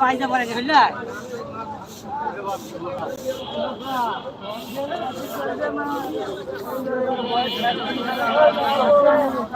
পাইতে পারে বুঝলে গরম তো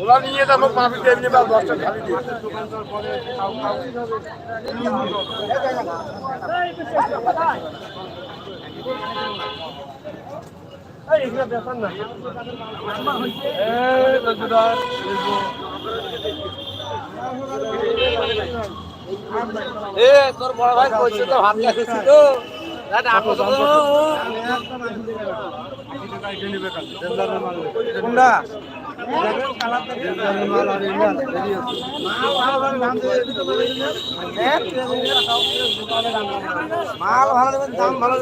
ওলা নিয়ে যাব নিয়ে বা দশটা খালি দিয়ে। এ তোর বড় ভাই কইছে তো ভাত খাইছিস তো। দাদা আপো তো কোনটা? মাল ভালো দাম ভালো